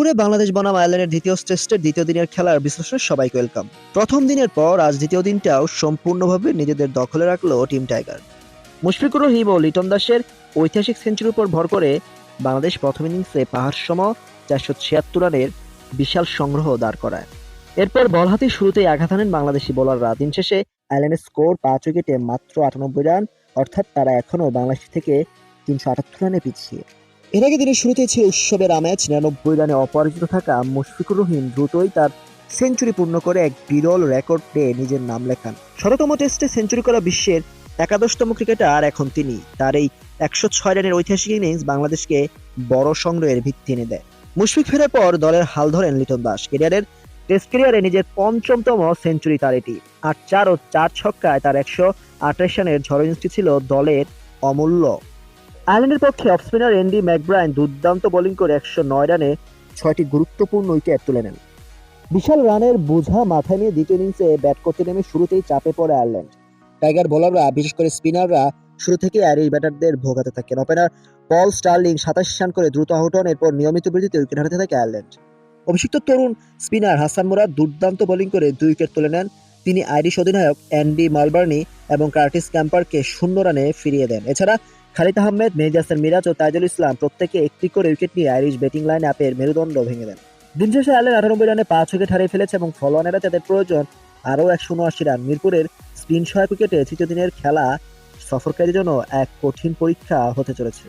দুপুরে বাংলাদেশ বনাম আয়ারল্যান্ডের দ্বিতীয় টেস্টের দ্বিতীয় দিনের খেলার বিশ্লেষণে সবাইকে ওয়েলকাম। প্রথম দিনের পর আজ দ্বিতীয় দিনটাও সম্পূর্ণভাবে নিজেদের দখলে রাখল টিম টাইগার। মুশফিকুর রহিম ও লিটন দাসের ঐতিহাসিক সেঞ্চুরির উপর ভর করে বাংলাদেশ প্রথম ইনিংসে পাহাড় সম চারশো ছিয়াত্তর রানের বিশাল সংগ্রহ দাঁড় করায়। এরপর বল হাতে শুরুতেই আঘাত আনেন বাংলাদেশি বোলাররা দিন শেষে আয়ারল্যান্ডের স্কোর পাঁচ উইকেটে মাত্র আটানব্বই রান, অর্থাৎ তারা এখনও বাংলাদেশ থেকে তিনশো আটাত্তর রানে পিছিয়ে। এর আগে দিনের শুরুতেই ছিল উৎসবের আমেজ। নিরানব্বই রানে অপরাজিত থাকা মুশফিকুর রহিম দ্রুতই তার সেঞ্চুরি পূর্ণ করে এক বিরল রেকর্ড পেয়ে নিজের নাম লেখান। শততম টেস্টে সেঞ্চুরি করা বিশ্বের একাদশতম ক্রিকেটার এখন তিনি। তার এই একশো ছয় রানের ঐতিহাসিক ইনিংস বাংলাদেশকে বড় সংগ্রহের ভিত্তি এনে দেয়। মুশফিক ফেরার পর দলের হাল ধরেন লিটন দাস। কেরিয়ারের টেস্ট ক্যারিয়ারে নিজের পঞ্চমতম সেঞ্চুরি তার এটি। আর চার ও চার ছক্কায় তার একশো আঠাশ রানের ঝড় ইনিংসটি ছিল দলের অমূল্য। আয়ারল্যান্ডের পক্ষে অফ স্পিনার এন্ডি ম্যাকব্রায়ন দুর্দান্ত বোলিং করে একশো নয় রানে ছয়টি গুরুত্বপূর্ণ উইকেট তুলে নেন। বিশাল রানের বোঝা মাথায় নিয়ে দ্বিতীয় ইনিংসে ব্যাট করতে নেমে শুরুতেই চাপে পড়ে আয়ারল্যান্ড। টাইগার বোলাররা বিশেষ করে স্পিনাররা শুরু থেকে আইরিশ ব্যাটারদের ভোগাতে থাকেন। ওপেনার পল স্টার্লিং সাতাশ রান করে দ্রুত আউট হন, এরপর নিয়মিত বৃদ্ধিতে উইকেট হারাতে থাকে আয়ারল্যান্ড। অভিষিক্ত তরুণ স্পিনার হাসান মুরাদ দুর্দান্ত বোলিং করে দুই উইকেট তুলে নেন। তিনি আইরিশ অধিনায়ক অ্যান্ডি মালবার্নি এবং কার্টিস ক্যাম্পারকে শূন্য রানে ফিরিয়ে দেন। এছাড়া খালিদ আহমেদ মেজাসের মিরাজ ও তাইজুল ইসলাম প্রত্যেকে একটি করে উইকেট নিয়ে আইরিশ ব্যাটিং লাইন আপের মেরুদণ্ড ভেঙে দেন। দিন শেষে আয়ারল্যান্ড আটানব্বই রানে পাঁচ উইকেট হারিয়ে ফেলেছে এবং ফলোয়ানেরা তাদের প্রয়োজন আরও একশো উনআশি রান। মিরপুরের স্পিন সহায়ক উইকেটে তৃতীয় দিনের খেলা সফরকারীর জন্য এক কঠিন পরীক্ষা হতে চলেছে।